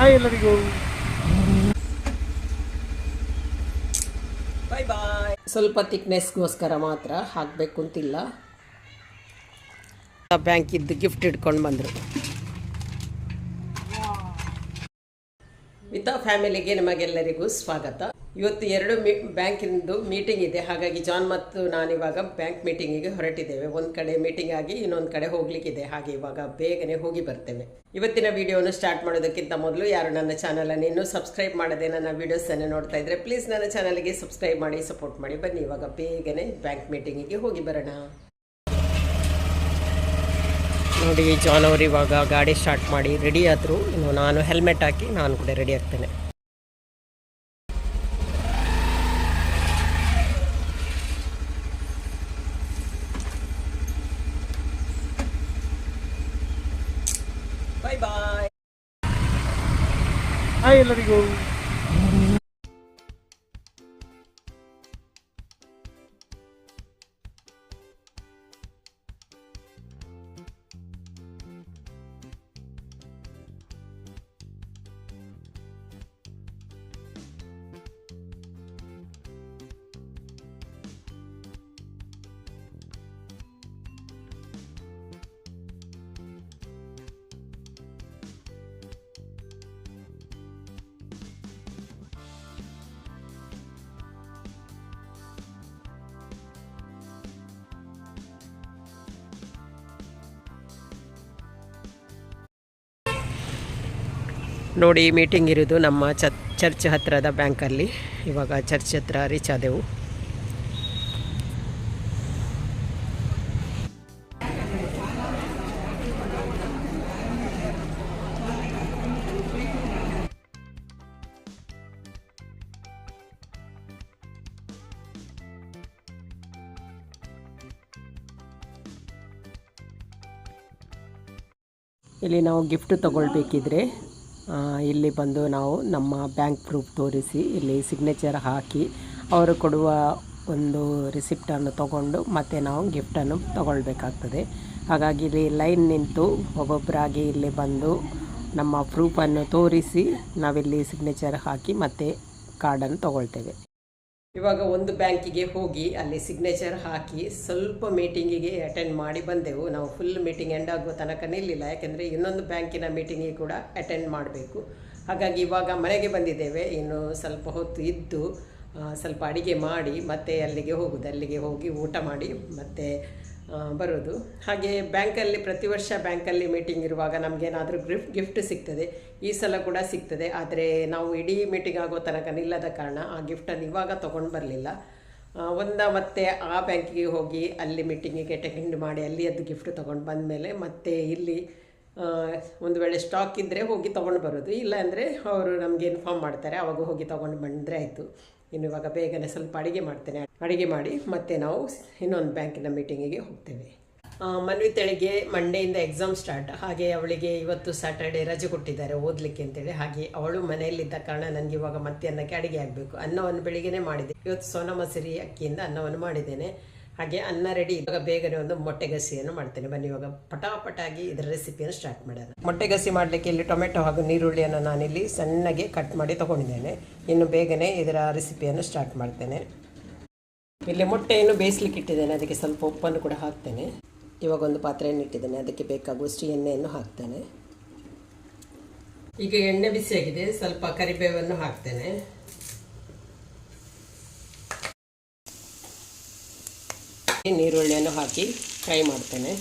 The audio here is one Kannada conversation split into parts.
ಹಾಯ್ ಎಲ್ಲರಿಗೂ ಬಾಯ್ ಬಾಯ್ ಸ್ವಲ್ಪ ತಿಕ್ನೆಸ್ಗೋಸ್ಕರ ಮಾತ್ರ ಹಾಕಬೇಕು ಅಂತಿಲ್ಲ ಬ್ಯಾಂಕ್ ಇದ್ದು ಗಿಫ್ಟ್ ಇಟ್ಕೊಂಡು ಬಂದರು ವಿತಾ ಫ್ಯಾಮಿಲಿಗೆ ನಿಮಗೆಲ್ಲರಿಗೂ ಸ್ವಾಗತ ಇವತ್ತು ಎರಡು ಮೀ, ಬ್ಯಾಂಕಿಂದು ಮೀಟಿಂಗ್ ಇದೆ. ಹಾಗಾಗಿ ಜಾನ್ ಮತ್ತು ನಾನು ಇವಾಗ ಬ್ಯಾಂಕ್ ಮೀಟಿಂಗಿಗೆ ಹೊರಟಿದ್ದೇವೆ. ಒಂದು ಕಡೆ ಮೀಟಿಂಗ್ ಆಗಿ ಇನ್ನೊಂದು ಕಡೆ ಹೋಗ್ಲಿಕ್ಕಿದೆ. ಹಾಗೆ ಇವಾಗ ಬೇಗನೆ ಹೋಗಿ ಬರ್ತೇವೆ. ಇವತ್ತಿನ ವಿಡಿಯೋವನ್ನು ಸ್ಟಾರ್ಟ್ ಮಾಡೋದಕ್ಕಿಂತ ಮೊದಲು ಯಾರು ನನ್ನ ಚಾನಲನ್ನು ಇನ್ನೂ ಸಬ್ಸ್ಕ್ರೈಬ್ ಮಾಡದೆ ನನ್ನ ವಿಡಿಯೋಸನ್ನು ನೋಡ್ತಾ ಇದ್ರೆ ಪ್ಲೀಸ್ ನನ್ನ ಚಾನಲ್ಗೆ ಸಬ್ಸ್ಕ್ರೈಬ್ ಮಾಡಿ, ಸಪೋರ್ಟ್ ಮಾಡಿ. ಬನ್ನಿ, ಇವಾಗ ಬೇಗನೆ ಬ್ಯಾಂಕ್ ಮೀಟಿಂಗಿಗೆ ಹೋಗಿ ಬರೋಣ. ನೋಡಿ, ಜಾನ್ ಅವರು ಇವಾಗ ಗಾಡಿ ಸ್ಟಾರ್ಟ್ ಮಾಡಿ ರೆಡಿ ಆದರು. ಇನ್ನು ನಾನು ಹೆಲ್ಮೆಟ್ ಹಾಕಿ ನಾನು ಕೂಡ ರೆಡಿ ಆಗ್ತೇನೆ. ಬಾಯ್ ಬಾಯ್ ಹಾಯ್ ಎಲ್ಲರಿಗೂ ನೋಡಿ ಮೀಟಿಂಗ್ ಇರೋದು ನಮ್ಮ ಚರ್ಚ್ ಹತ್ತಿರದ ಬ್ಯಾಂಕಲ್ಲಿ. ಇವಾಗ ಚರ್ಚ್ ಹತ್ರ ರೀಚ್ ಆದೆವು. ಇಲ್ಲಿ ನಾವು ಗಿಫ್ಟ್ ತಗೊಳ್ಬೇಕಿದ್ರೆ ಇಲ್ಲಿ ಬಂದು ನಾವು ನಮ್ಮ ಬ್ಯಾಂಕ್ ಪ್ರೂಫ್ ತೋರಿಸಿ ಇಲ್ಲಿ ಸಿಗ್ನೇಚರ್ ಹಾಕಿ ಅವರು ಕೊಡುವ ಒಂದು ರಿಸಿಪ್ಟನ್ನು ತಗೊಂಡು ಮತ್ತೆ ನಾವು ಗಿಫ್ಟನ್ನು ತಗೊಳ್ಬೇಕಾಗ್ತದೆ. ಹಾಗಾಗಿ ಇಲ್ಲಿ ಲೈನ್ ನಿಂತು ಒಬ್ಬೊಬ್ಬರಾಗಿ ಇಲ್ಲಿ ಬಂದು ನಮ್ಮ ಪ್ರೂಫನ್ನು ತೋರಿಸಿ ನಾವಿಲ್ಲಿ ಸಿಗ್ನೇಚರ್ ಹಾಕಿ ಮತ್ತೆ ಕಾರ್ಡನ್ನು ತಗೊಳ್ತೇವೆ. ಇವಾಗ ಒಂದು ಬ್ಯಾಂಕಿಗೆ ಹೋಗಿ ಅಲ್ಲಿ ಸಿಗ್ನೇಚರ್ ಹಾಕಿ ಸ್ವಲ್ಪ ಮೀಟಿಂಗಿಗೆ ಅಟೆಂಡ್ ಮಾಡಿ ಬಂದೆವು. ನಾವು ಫುಲ್ ಮೀಟಿಂಗ್ ಎಂಡ್ ಆಗೋ ತನಕ ನಿಲ್ಲಿಲ್ಲ. ಯಾಕೆಂದರೆ ಇನ್ನೊಂದು ಬ್ಯಾಂಕಿನ ಮೀಟಿಂಗಿಗೆ ಕೂಡ ಅಟೆಂಡ್ ಮಾಡಬೇಕು. ಹಾಗಾಗಿ ಇವಾಗ ಮನೆಗೆ ಬಂದಿದ್ದೇವೆ. ಇನ್ನು ಸ್ವಲ್ಪ ಹೊತ್ತು ಇದ್ದು ಸ್ವಲ್ಪ ಅಡಿಗೆ ಮಾಡಿ ಮತ್ತೆ ಅಲ್ಲಿಗೆ ಹೋಗೋದು. ಅಲ್ಲಿಗೆ ಹೋಗಿ ಊಟ ಮಾಡಿ ಮತ್ತೆ ಬರೋದು. ಹಾಗೆ ಬ್ಯಾಂಕಲ್ಲಿ ಪ್ರತಿ ವರ್ಷ ಬ್ಯಾಂಕಲ್ಲಿ ಮೀಟಿಂಗ್ ಇರುವಾಗ ನಮಗೇನಾದರೂ ಗಿಫ್ಟ್ ಗಿಫ್ಟ್ ಸಿಗ್ತದೆ. ಈ ಸಲ ಕೂಡ ಸಿಗ್ತದೆ. ಆದರೆ ನಾವು ಇಡೀ ಮೀಟಿಂಗ್ ಆಗೋ ತನಕ ನಿಲ್ಲದ ಕಾರಣ ಆ ಗಿಫ್ಟನ್ನು ಇವಾಗ ತೊಗೊಂಡು ಬರಲಿಲ್ಲ. ಒಂದ ಮತ್ತೆ ಆ ಬ್ಯಾಂಕಿಗೆ ಹೋಗಿ ಅಲ್ಲಿ ಮೀಟಿಂಗಿಗೆ ಅಟೆಂಡ್ ಮಾಡಿ ಅಲ್ಲಿ ಅದು ಗಿಫ್ಟ್ ತೊಗೊಂಡು ಬಂದಮೇಲೆ ಮತ್ತೆ ಇಲ್ಲಿ ಒಂದು ವೇಳೆ ಸ್ಟಾಕ್ ಇದ್ದರೆ ಹೋಗಿ ತೊಗೊಂಡು ಬರೋದು. ಇಲ್ಲ ಅಂದರೆ ಅವರು ನಮಗೆ ಇನ್ಫಾರ್ಮ್ ಮಾಡ್ತಾರೆ. ಅವಾಗ ಹೋಗಿ ತೊಗೊಂಡು ಬಂದರೆ ಆಯಿತು. ಇನ್ನು ಇವಾಗ ಬೇಗನೆ ಸ್ವಲ್ಪ ಅಡುಗೆ ಮಾಡ್ತೇನೆ. ಅಡುಗೆ ಮಾಡಿ ಮತ್ತೆ ನಾವು ಇನ್ನೊಂದು ಬ್ಯಾಂಕಿನ ಮೀಟಿಂಗಿಗೆ ಹೋಗ್ತೇವೆ. ಮನ್ವಿತಳಿಗೆ ಮಂಡೆಯಿಂದ ಎಕ್ಸಾಮ್ ಸ್ಟಾರ್ಟ್ ಹಾಗೆ ಅವಳಿಗೆ ಇವತ್ತು ಸ್ಯಾಟರ್ಡೆ ರಜೆ ಕೊಟ್ಟಿದ್ದಾರೆ ಓದಲಿಕ್ಕೆ ಅಂತೇಳಿ. ಹಾಗೆ ಅವಳು ಮನೆಯಲ್ಲಿದ್ದ ಕಾರಣ ನನಗೆ ಇವಾಗ ಮತ್ತೆ ಅನ್ನಕ್ಕೆ ಅಡುಗೆ ಆಗಬೇಕು ಅನ್ನವನ್ನು ಬೆಳಿಗ್ಗೆನೇ ಮಾಡಿದೆ. ಇವತ್ತು ಸೋನಾ ಮಸೂರಿ ಅಕ್ಕಿಯಿಂದ ಅನ್ನವನ್ನು ಮಾಡಿದ್ದೇನೆ. ಹಾಗೆ ಅನ್ನ ರೆಡಿ ಇವಾಗ ಬೇಗನೆ ಒಂದು ಮೊಟ್ಟೆ ಗಸಿಯನ್ನು ಮಾಡ್ತೇನೆ. ಬನ್ನಿ, ಇವಾಗ ಪಟಾಪಟಾಗಿ ಇದರ ರೆಸಿಪಿಯನ್ನು ಸ್ಟಾರ್ಟ್ ಮಾಡೋಣ. ಮೊಟ್ಟೆ ಗಸಿ ಮಾಡಲಿಕ್ಕೆ ಇಲ್ಲಿ ಟೊಮೆಟೊ ಹಾಗೂ ನೀರುಳ್ಳಿಯನ್ನು ನಾನಿಲ್ಲಿ ಸಣ್ಣಗೆ ಕಟ್ ಮಾಡಿ ತೊಗೊಂಡಿದ್ದೇನೆ. ಇನ್ನು ಬೇಗನೆ ಇದರ ರೆಸಿಪಿಯನ್ನು ಸ್ಟಾರ್ಟ್ ಮಾಡ್ತೇನೆ. ಇಲ್ಲಿ ಮೊಟ್ಟೆಯನ್ನು ಬೇಯಿಸ್ಲಿಕ್ಕೆ ಇಟ್ಟಿದ್ದೇನೆ. ಅದಕ್ಕೆ ಸ್ವಲ್ಪ ಉಪ್ಪನ್ನು ಕೂಡ ಹಾಕ್ತೇನೆ. ಇವಾಗ ಒಂದು ಪಾತ್ರೆಯನ್ನು ಇಟ್ಟಿದ್ದೇನೆ. ಅದಕ್ಕೆ ಬೇಕಾಗುವಷ್ಟು ಎಣ್ಣೆಯನ್ನು ಹಾಕ್ತೇನೆ. ಈಗ ಎಣ್ಣೆ ಬಿಸಿಯಾಗಿದೆ. ಸ್ವಲ್ಪ ಕರಿಬೇವನ್ನು ಹಾಕ್ತೇನೆ. ನೀರುಳ್ಳಿಯನ್ನು ಹಾಕಿ ಫ್ರೈ ಮಾಡ್ತೇನೆ.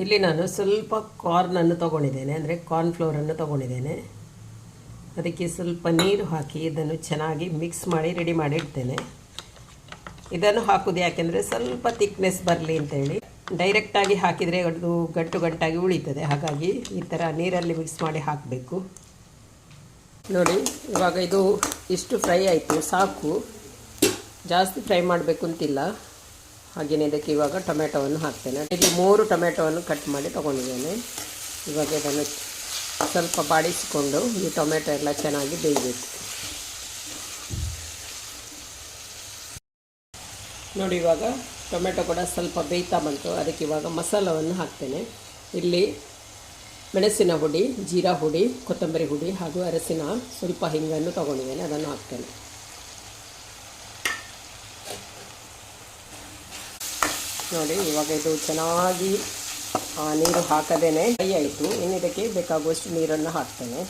ಇಲ್ಲಿ ನಾನು ಸ್ವಲ್ಪ ಕಾರ್ನನ್ನು ತಗೊಂಡಿದ್ದೇನೆ, ಅಂದರೆ ಕಾರ್ನ್ಫ್ಲೋರನ್ನು ತಗೊಂಡಿದ್ದೇನೆ. ಅದಕ್ಕೆ ಸ್ವಲ್ಪ ನೀರು ಹಾಕಿ ಇದನ್ನು ಚೆನ್ನಾಗಿ ಮಿಕ್ಸ್ ಮಾಡಿ ರೆಡಿ ಮಾಡಿ ಇಡ್ತೇನೆ. ಇದನ್ನು ಹಾಕೋದು ಯಾಕೆಂದರೆ ಸ್ವಲ್ಪ ತಿಕ್ನೆಸ್ ಬರಲಿ ಅಂತೇಳಿ. ಡೈರೆಕ್ಟಾಗಿ ಹಾಕಿದರೆ ಅದು ಗಂಟು ಗಂಟಾಗಿ ಉಳಿತದೆ, ಹಾಗಾಗಿ ಈ ಥರ ನೀರಲ್ಲಿ ಮಿಕ್ಸ್ ಮಾಡಿ ಹಾಕಬೇಕು. ನೋಡಿ, ಇವಾಗ ಇದು ಇಷ್ಟು ಫ್ರೈ ಆಯಿತು, ಸಾಕು. ಜಾಸ್ತಿ ಫ್ರೈ ಮಾಡಬೇಕು ಅಂತಿಲ್ಲ ಹಾಗೆಯೇ ಇದಕ್ಕೆ ಇವಾಗ ಟೊಮೆಟೊವನ್ನು ಹಾಕ್ತೇನೆ. ಇಲ್ಲಿ ಮೂರು ಟೊಮೆಟೊವನ್ನು ಕಟ್ ಮಾಡಿ ತೊಗೊಂಡಿದ್ದೇನೆ. ಇವಾಗ ಇದನ್ನು ಸ್ವಲ್ಪ ಬಾಡಿಸಿಕೊಂಡು ಈ ಟೊಮೆಟೊ ಎಲ್ಲ ಚೆನ್ನಾಗಿ ಬೇಯಬೇಕು. ನೋಡಿ, ಇವಾಗ ಟೊಮೆಟೊ ಕೂಡ ಸ್ವಲ್ಪ ಬೇಯ್ತಾ ಬಂತು. ಅದಕ್ಕೆ ಇವಾಗ ಮಸಾಲವನ್ನು ಹಾಕ್ತೇನೆ. ಇಲ್ಲಿ ಮೆಣಸಿನ ಹುಡಿ, ಜೀರಾ ಹುಡಿ, ಕೊತ್ತಂಬರಿ ಹುಡಿ ಹಾಗೂ ಅರಸಿನ ಸ್ವಲ್ಪ ಹಿಂಗನ್ನು ತೊಗೊಂಡಿದ್ದೇನೆ. ಅದನ್ನು ಹಾಕ್ತೇನೆ. ನೋಡಿ, ಇವಾಗ ಇದು ಚೆನ್ನಾಗಿ ನೀರು ಹಾಕದೇನೆ ಕೈ ಆಯಿತು. ಇನ್ನು ಇದಕ್ಕೆ ಬೇಕಾಗುವಷ್ಟು ನೀರನ್ನು ಹಾಕ್ತೇನೆ.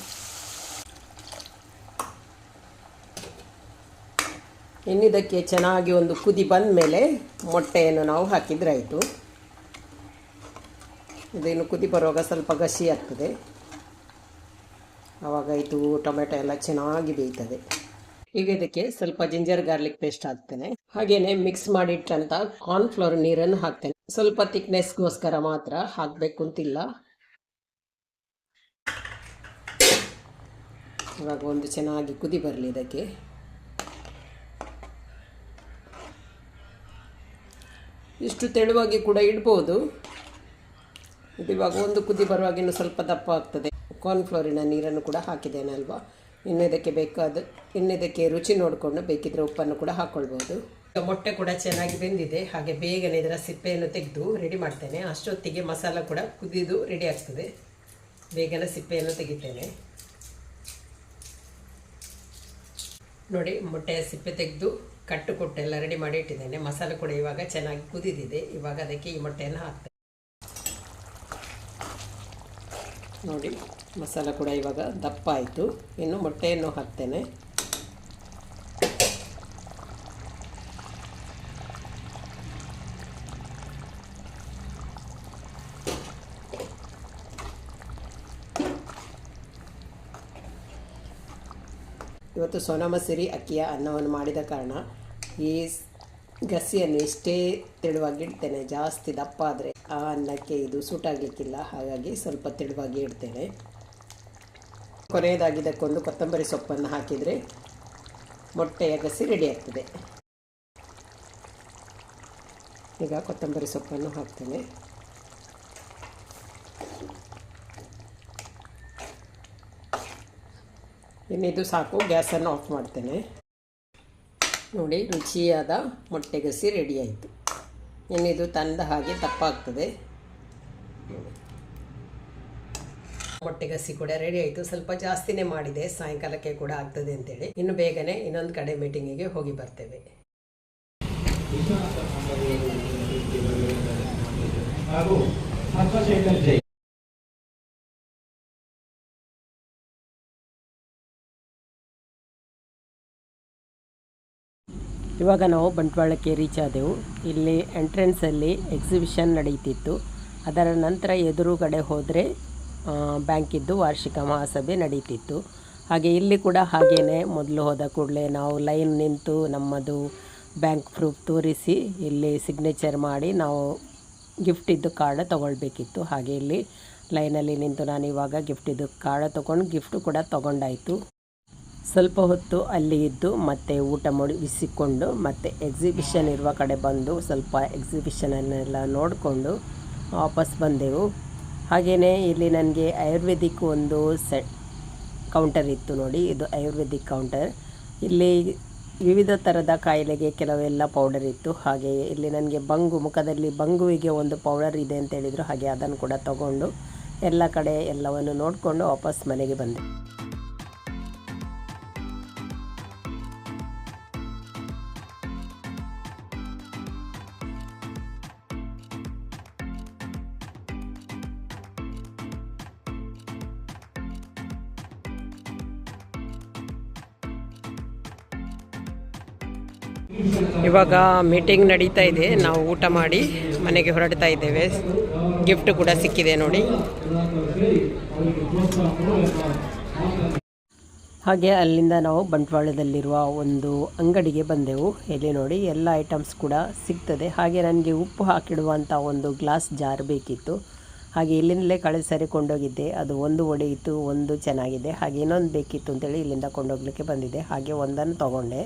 ಇನ್ನಿದಕ್ಕೆ ಚೆನ್ನಾಗಿ ಒಂದು ಕುದಿ ಬಂದ ಮೇಲೆ ಮೊಟ್ಟೆಯನ್ನು ನಾವು ಹಾಕಿದರೆ ಆಯಿತು ಇದೇನು ಕುದಿ ಬರುವಾಗ ಸ್ವಲ್ಪ ಗಸಿ ಆಗ್ತದೆ. ಆವಾಗ ಇದು ಟೊಮೆಟೊ ಎಲ್ಲ ಚೆನ್ನಾಗಿ ಬೇಯ್ತದೆ. ಈಗ ಇದಕ್ಕೆ ಸ್ವಲ್ಪ ಜಿಂಜರ್ ಗಾರ್ಲಿಕ್ ಪೇಸ್ಟ್ ಹಾಕ್ತೇನೆ. ಹಾಗೇನೆ ಮಿಕ್ಸ್ ಮಾಡಿಟ್ಟಂತ ಕಾರ್ನ್ಫ್ಲವರ್ ನೀರನ್ನು ಹಾಕ್ತೇನೆ. ಸ್ವಲ್ಪ ಥಿಕ್ನೆಸ್ಗೋಸ್ಕರ ಮಾತ್ರ ಹಾಕಬೇಕು ಅಂತಿಲ್ಲ ಇವಾಗ ಒಂದು ಚೆನ್ನಾಗಿ ಕುದಿ ಬರಲಿ ಇದಕ್ಕೆ. ಇಷ್ಟು ತೆಳುವಾಗಿ ಕೂಡ ಇಡ್ಬೋದು. ಇದು ಇವಾಗ ಒಂದು ಕುದಿ ಬರುವಾಗ ಸ್ವಲ್ಪ ದಪ್ಪ ಆಗ್ತದೆ. ಕಾರ್ನ್ಫ್ಲೋರಿನ ನೀರನ್ನು ಕೂಡ ಹಾಕಿದ್ದೇನೆ ಅಲ್ವಾ ಇನ್ನು ಇದಕ್ಕೆ ಬೇಕಾದ ಇನ್ನು ಇದಕ್ಕೆ ರುಚಿ ನೋಡಿಕೊಂಡು ಬೇಕಿದ್ರೆ ಉಪ್ಪನ್ನು ಕೂಡ ಹಾಕ್ಕೊಳ್ಬೋದು ಮೊಟ್ಟೆ ಕೂಡ ಚೆನ್ನಾಗಿ ಬೆಂದಿದೆ. ಹಾಗೆ ಬೇಗನೆ ಇದರ ಸಿಪ್ಪೆಯನ್ನು ತೆಗೆದು ರೆಡಿ ಮಾಡ್ತೇನೆ. ಅಷ್ಟೊತ್ತಿಗೆ ಮಸಾಲ ಕೂಡ ಕುದಿದು ರೆಡಿ ಆಗ್ತದೆ. ಬೇಗನೆ ಸಿಪ್ಪೆಯನ್ನು ತೆಗಿತೇನೆ. ನೋಡಿ, ಮೊಟ್ಟೆಯ ಸಿಪ್ಪೆ ತೆಗೆದು ಕಟ್ಟು ಕೊಟ್ಟು ಎಲ್ಲ ರೆಡಿ ಮಾಡಿ ಇಟ್ಟಿದ್ದೇನೆ. ಮಸಾಲೆ ಕೂಡ ಇವಾಗ ಚೆನ್ನಾಗಿ ಕುದಿದಿದೆ. ಇವಾಗ ಅದಕ್ಕೆ ಈ ಮೊಟ್ಟೆಯನ್ನು ಹಾಕ್ತೇನೆ. ನೋಡಿ ಮಸಾಲ ಕೂಡ ಇವಾಗ ದಪ್ಪ ಆಯಿತು. ಇನ್ನು ಮೊಟ್ಟೆಯನ್ನು ಹಾಕ್ತೇನೆ. ಇವತ್ತು ಸೋನಾಮಸೂರಿ ಅಕ್ಕಿಯ ಅನ್ನವನ್ನು ಮಾಡಿದ ಕಾರಣ ಈ ಗಸಿಯನ್ನು ಎಷ್ಟೇ ತೆಳುವಾಗಿ ಇಡ್ತೇನೆ ಜಾಸ್ತಿ ದಪ್ಪ ಆದರೆ ಆ ಅನ್ನಕ್ಕೆ ಇದು ಸೂಟಾಗಲಿಕ್ಕಿಲ್ಲ ಹಾಗಾಗಿ ಸ್ವಲ್ಪ ತೆಳುವಾಗಿ ಇಡ್ತೇನೆ. ಕೊನೆಯದಾಗಿ ಇದಕ್ಕೊಂದು ಕೊತ್ತಂಬರಿ ಸೊಪ್ಪನ್ನು ಹಾಕಿದರೆ ಮೊಟ್ಟೆಯ ಗಸಿ ರೆಡಿ ಆಗ್ತದೆ. ಈಗ ಕೊತ್ತಂಬರಿ ಸೊಪ್ಪನ್ನು ಹಾಕ್ತೇನೆ. ಇನ್ನಿದು ಸಾಕು, ಗ್ಯಾಸನ್ನು ಆಫ್ ಮಾಡ್ತೇನೆ. ನೋಡಿ, ರುಚಿಯಾದ ಮೊಟ್ಟೆ ಗಸಿ ರೆಡಿ ಆಯಿತು. ಇನ್ನಿದು ತಂದ ಹಾಗೆ ತಪ್ಪಾಗ್ತದೆ. ಮೊಟ್ಟೆ ಗಸಿ ಕೂಡ ರೆಡಿ ಆಯಿತು. ಸ್ವಲ್ಪ ಜಾಸ್ತಿನೇ ಮಾಡಿದೆ. ಸಾಯಂಕಾಲಕ್ಕೆ ಕೂಡ ಆಗ್ತದೆ ಅಂತೇಳಿ. ಇನ್ನು ಬೇಗನೆ ಇನ್ನೊಂದು ಕಡೆ ಮೀಟಿಂಗಿಗೆ ಹೋಗಿ ಬರ್ತೇವೆ. ಇವಾಗ ನಾವು ಬಂಟ್ವಾಳಕ್ಕೆ ರೀಚ್ ಆದೆವು. ಇಲ್ಲಿ ಎಂಟ್ರೆನ್ಸಲ್ಲಿ ಎಕ್ಸಿಬಿಷನ್ ನಡೀತಿತ್ತು. ಅದರ ನಂತರ ಎದುರುಗಡೆ ಹೋದರೆ ಬ್ಯಾಂಕಿದ್ದು ವಾರ್ಷಿಕ ಮಹಾಸಭೆ ನಡೀತಿತ್ತು. ಹಾಗೆ ಇಲ್ಲಿ ಕೂಡ ಹಾಗೇ ಮೊದಲು ಹೋದ ಕೂಡಲೇ ನಾವು ಲೈನ್ ನಿಂತು ನಮ್ಮದು ಬ್ಯಾಂಕ್ ಪ್ರೂಫ್ ತೋರಿಸಿ ಇಲ್ಲಿ ಸಿಗ್ನೇಚರ್ ಮಾಡಿ ನಾವು ಗಿಫ್ಟಿದ್ದು ಕಾರ್ಡ್ ತೊಗೊಳ್ಬೇಕಿತ್ತು. ಹಾಗೆ ಇಲ್ಲಿ ಲೈನಲ್ಲಿ ನಿಂತು ನಾನು ಇವಾಗ ಗಿಫ್ಟಿದ್ದು ಕಾರ್ಡ್ ತೊಗೊಂಡು ಗಿಫ್ಟು ಕೂಡ ತೊಗೊಂಡಾಯಿತು. ಸ್ವಲ್ಪ ಹೊತ್ತು ಅಲ್ಲಿ ಇದ್ದು ಮತ್ತೆ ಊಟ ಮುಗಿಸಿಕೊಂಡು ಮತ್ತೆ ಎಕ್ಸಿಬಿಷನ್ ಇರುವ ಕಡೆ ಬಂದು ಸ್ವಲ್ಪ ಎಕ್ಸಿಬಿಷನನ್ನೆಲ್ಲ ನೋಡಿಕೊಂಡು ವಾಪಸ್ ಬಂದೆವು. ಹಾಗೆಯೇ ಇಲ್ಲಿ ನನಗೆ ಆಯುರ್ವೇದಿಕ್ ಒಂದು ಸೆ ಕೌಂಟರ್ ಇತ್ತು ನೋಡಿ, ಇದು ಆಯುರ್ವೇದಿಕ್ ಕೌಂಟರ್ ಇಲ್ಲಿ ವಿವಿಧ ಥರದ ಕಾಯಿಲೆಗೆ ಕೆಲವೆಲ್ಲ ಪೌಡರ್ ಇತ್ತು. ಹಾಗೆ ಇಲ್ಲಿ ನನಗೆ ಬಂಗು, ಮುಖದಲ್ಲಿ ಬಂಗುವಿಗೆ ಒಂದು ಪೌಡರ್ ಇದೆ ಅಂತ ಹೇಳಿದರು. ಹಾಗೆ ಅದನ್ನು ಕೂಡ ತಗೊಂಡು ಎಲ್ಲ ಕಡೆ ಎಲ್ಲವನ್ನು ನೋಡಿಕೊಂಡು ವಾಪಸ್ ಮನೆಗೆ ಬಂದೆ. ಇವಾಗ ಮೀಟಿಂಗ್ ನಡೀತಾ ಇದೆ. ನಾವು ಊಟ ಮಾಡಿ ಮನೆಗೆ ಹೊರಡ್ತಾ ಇದ್ದೇವೆ. ಗಿಫ್ಟ್ ಕೂಡ ಸಿಕ್ಕಿದೆ ನೋಡಿ. ಹಾಗೆ ಅಲ್ಲಿಂದ ನಾವು ಬಂಟ್ವಾಳದಲ್ಲಿರುವ ಒಂದು ಅಂಗಡಿಗೆ ಬಂದೆವು. ಇಲ್ಲಿ ನೋಡಿ ಎಲ್ಲ ಐಟಮ್ಸ್ ಕೂಡ ಸಿಗ್ತದೆ. ಹಾಗೆ ನನಗೆ ಉಪ್ಪು ಹಾಕಿಡುವಂಥ ಒಂದು ಗ್ಲಾಸ್ ಜಾರ್ ಬೇಕಿತ್ತು. ಹಾಗೆ ಇಲ್ಲಿಂದಲೇ ಕಳೆದ ಸರಿ ಕೊಂಡೋಗಿದ್ದೆ. ಅದು ಒಂದು ಒಡೆಯಿತು, ಒಂದು ಚೆನ್ನಾಗಿದೆ. ಹಾಗೆ ಇನ್ನೊಂದು ಬೇಕಿತ್ತು ಅಂತೇಳಿ ಇಲ್ಲಿಂದ ಕೊಂಡೋಗ್ಲಿಕ್ಕೆ ಬಂದಿದ್ದೆ. ಹಾಗೆ ಒಂದನ್ನು ತಗೊಂಡೆ.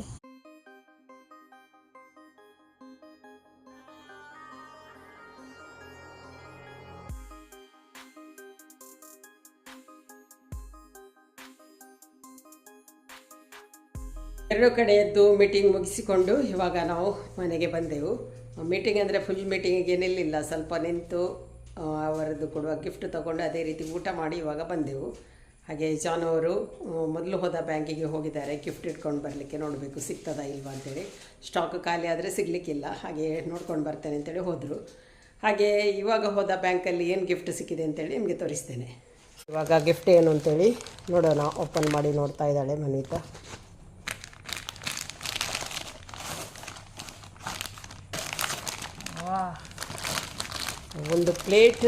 ಎರಡು ಕಡೆಯದ್ದು ಮೀಟಿಂಗ್ ಮುಗಿಸಿಕೊಂಡು ಇವಾಗ ನಾವು ಮನೆಗೆ ಬಂದೆವು. ಮೀಟಿಂಗ್ ಅಂದರೆ ಫುಲ್ ಮೀಟಿಂಗ್ ಏನಿಲ್ಲ ಸ್ವಲ್ಪ ನಿಂತು ಅವರದ್ದು ಕೊಡುವ ಗಿಫ್ಟ್ ತಗೊಂಡು ಅದೇ ರೀತಿ ಊಟ ಮಾಡಿ ಇವಾಗ ಬಂದೆವು. ಹಾಗೆ ಜಾನ್ ಅವರು ಮೊದಲು ಹೋದ ಬ್ಯಾಂಕಿಗೆ ಹೋಗಿದ್ದಾರೆ ಗಿಫ್ಟ್ ಇಟ್ಕೊಂಡು ಬರಲಿಕ್ಕೆ ನೋಡಬೇಕು ಸಿಗ್ತದಾ ಇಲ್ವಾ ಅಂತೇಳಿ. ಸ್ಟಾಕ್ ಖಾಲಿ ಆದರೆ ಸಿಗಲಿಕ್ಕಿಲ್ಲ, ಹಾಗೆ ನೋಡ್ಕೊಂಡು ಬರ್ತೇನೆ ಅಂತೇಳಿ ಹೋದರು. ಹಾಗೆ ಇವಾಗ ಹೋದ ಬ್ಯಾಂಕಲ್ಲಿ ಏನು ಗಿಫ್ಟ್ ಸಿಕ್ಕಿದೆ ಅಂತೇಳಿ ನಿಮಗೆ ತೋರಿಸ್ತೇನೆ. ಇವಾಗ ಗಿಫ್ಟ್ ಏನು ಅಂತೇಳಿ ನೋಡೋಣ ಓಪನ್ ಮಾಡಿ ನೋಡ್ತಾ ಇದ್ದಾಳೆ ಮನೀತಾ. ಒಂದು ಪ್ಲೇಟ್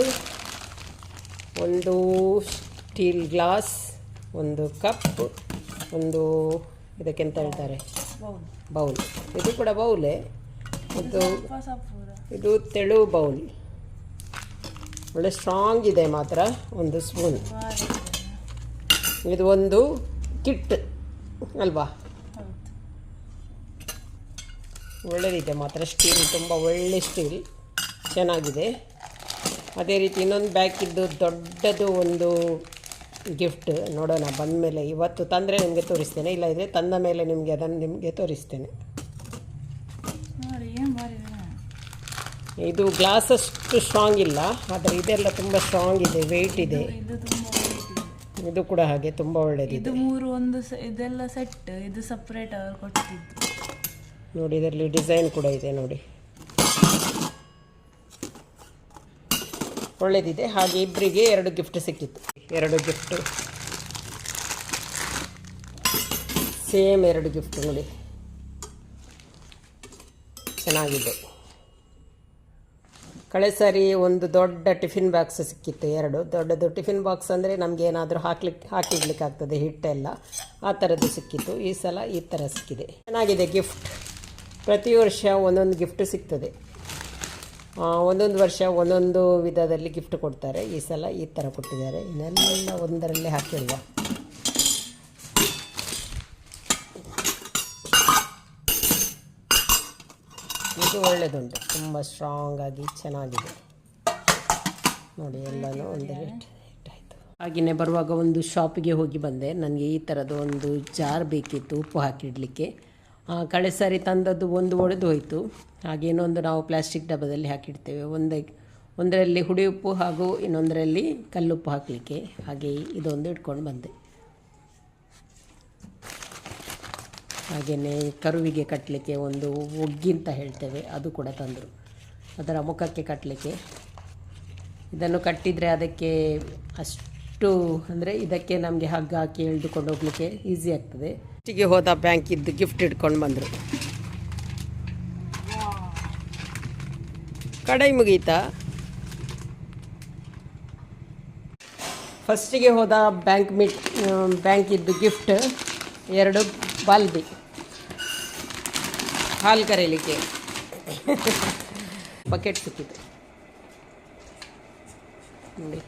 ಒಂದು ಸ್ಟೀಲ್ ಗ್ಲಾಸ್ ಒಂದು ಕಪ್ ಒಂದು ಇದಕ್ಕೆಂತ ಹೇಳ್ತಾರೆ? ಬೌಲ್. ಇದು ಕೂಡ ಬೌಲೇ. ಮತ್ತು ಇದು ತೆಳು ಬೌಲ್. ಒಳ್ಳೆ ಸ್ಟ್ರಾಂಗ್ ಇದೆ ಮಾತ್ರ ಒಂದು ಸ್ಪೂನ್ ಇದು ಒಂದು ಕಿಟ್ ಅಲ್ವಾ? ಒಳ್ಳೆದಿದೆ ಮಾತ್ರ ಸ್ಟೀಲ್ ತುಂಬ ಒಳ್ಳೆ ಸ್ಟೀಲ್ ಚೆನ್ನಾಗಿದೆ. ಅದೇ ರೀತಿ ಇನ್ನೊಂದು ಬ್ಯಾಗಿದ್ದು ದೊಡ್ಡದು ಒಂದು ಗಿಫ್ಟ್ ನೋಡೋಣ ಬಂದ ಮೇಲೆ ಇವತ್ತು ತಂದರೆ ನಿಮಗೆ ತೋರಿಸ್ತೇನೆ ಇಲ್ಲ ಇದ್ರೆ ತಂದ ಮೇಲೆ ನಿಮಗೆ ಅದನ್ನು ನಿಮಗೆ ತೋರಿಸ್ತೇನೆ. ಇದು. ಗ್ಲಾಸ್ ಅಷ್ಟು ಸ್ಟ್ರಾಂಗ್ ಇಲ್ಲ ಆದರೆ ಇದೆಲ್ಲ ತುಂಬ ಸ್ಟ್ರಾಂಗ್ ಇದೆ ವೆಯ್ಟ್ ಇದೆ ಇದು. ಕೂಡ ಹಾಗೆ ತುಂಬ ಒಳ್ಳೆಯದು ಇದು ಮೂರು ಒಂದು ಇದೆಲ್ಲ ಸೆಟ್ ಇದು ಸಪ್ರೇಟ್ ಅವರು ಕೊಟ್ಟಿದ್ದು. ನೋಡಿ ಇದರಲ್ಲಿ ಡಿಸೈನ್ ಕೂಡ ಇದೆ ನೋಡಿ. ಒಳ್ಳೆದಿದೆ. ಹಾಗೆ ಇಬ್ಬರಿಗೆ ಎರಡು ಗಿಫ್ಟ್ ಸಿಕ್ಕಿತ್ತು. ಎರಡು ಗಿಫ್ಟ್ ಸೇಮ್ ಎರಡು ಗಿಫ್ಟ್ ನೋಡಿ ಚೆನ್ನಾಗಿದೆ. ಕಳೆ ಸಾರಿ ಒಂದು ದೊಡ್ಡ ಟಿಫಿನ್ ಬಾಕ್ಸ್ ಸಿಕ್ಕಿತ್ತು ಎರಡು. ದೊಡ್ಡದು ಟಿಫಿನ್ ಬಾಕ್ಸ್ ಅಂದರೆ ನಮಗೆ ಏನಾದರೂ ಹಾಕ್ಲಿಕ್ಕೆ ಹಾಕಿಡ್ಲಿಕ್ಕೆ ಆಗ್ತದೆ ಹಿಟ್ಟೆಲ್ಲ. ಆ ಥರದ್ದು ಸಿಕ್ಕಿತ್ತು. ಈ ಸಲ ಈ ಥರ ಸಿಕ್ಕಿದೆ. ಚೆನ್ನಾಗಿದೆ ಗಿಫ್ಟ್ ಪ್ರತಿ ವರ್ಷ ಒಂದೊಂದು ಗಿಫ್ಟ್ ಸಿಗ್ತದೆ. ಒಂದೊಂದು ವರ್ಷ ಒಂದೊಂದು ವಿಧದಲ್ಲಿ ಗಿಫ್ಟ್ ಕೊಡ್ತಾರೆ. ಈ ಸಲ ಈ ಥರ ಕೊಟ್ಟಿದ್ದಾರೆ. ಇನ್ನೆಲ್ಲ ಒಂದರಲ್ಲೇ ಹಾಕಿರುವ ಇದು ಒಳ್ಳೆಯದುಂಟು ತುಂಬ ಸ್ಟ್ರಾಂಗ್ ಆಗಿ ಚೆನ್ನಾಗಿದೆ. ನೋಡಿ, ಎಲ್ಲನೂ ಒಂದು ರೇಟ್ ಹಾಗೆಯೇ ಬರುವಾಗ ಒಂದು ಶಾಪಿಗೆ ಹೋಗಿ ಬಂದೆ. ನನಗೆ ಈ ಥರದ್ದು ಒಂದು ಜಾರ್ ಬೇಕಿತ್ತು, ಉಪ್ಪು ಹಾಕಿಡಲಿಕ್ಕೆ. ಕಳೆ ಸಾರಿ ತಂದದ್ದು ಒಂದು ಒಡೆದು ಹೋಯಿತು ಹಾಗೆ ಇನ್ನೊಂದು ನಾವು ಪ್ಲಾಸ್ಟಿಕ್ ಡಬ್ಬದಲ್ಲಿ ಹಾಕಿಡ್ತೇವೆ. ಒಂದೇ, ಒಂದರಲ್ಲಿ ಹುಡಿ ಉಪ್ಪು ಹಾಗೂ ಇನ್ನೊಂದರಲ್ಲಿ ಕಲ್ಲುಪ್ಪು ಹಾಕಲಿಕ್ಕೆ. ಹಾಗೆ ಇದೊಂದು ಇಟ್ಕೊಂಡು ಬಂದೆ. ಹಾಗೆಯೇ ಕರುವಿಗೆ ಕಟ್ಟಲಿಕ್ಕೆ ಒಂದು ಒಗ್ಗಿ ಅಂತ ಹೇಳ್ತೇವೆ. ಅದು ಕೂಡ ತಂದರು. ಅದರ ಮುಖಕ್ಕೆ ಕಟ್ಟಲಿಕ್ಕೆ ಇದನ್ನು ಕಟ್ಟಿದರೆ ಅದಕ್ಕೆ ಅಷ್ಟು, ಅಂದರೆ ಇದಕ್ಕೆ ನಮಗೆ ಹಗ್ಗ ಹಾಕಿ ಎಳೆದುಕೊಂಡು ಹೋಗಲಿಕ್ಕೆ ಈಸಿ ಆಗ್ತದೆ. ಗೆ ಹೋದ ಬ್ಯಾಂಕ್ ಇದ್ದು ಗಿಫ್ಟ್ ಇಟ್ಕೊಂಡು ಬಂದರು. ಕಡೆ ಮುಗೀತಾ? ಫಸ್ಟಿಗೆ ಹೋದ ಬ್ಯಾಂಕ್ ಮಿಟ್ ಬ್ಯಾಂಕ್ ಇದ್ದು ಗಿಫ್ಟ್ ಎರಡು ಬಾಲ್ಬಿ. ಹಾಲು ಕರೀಲಿಕ್ಕೆ. ಬಕೆಟ್ ಸಿಕ್ಕಿತು ನೋಡಿ.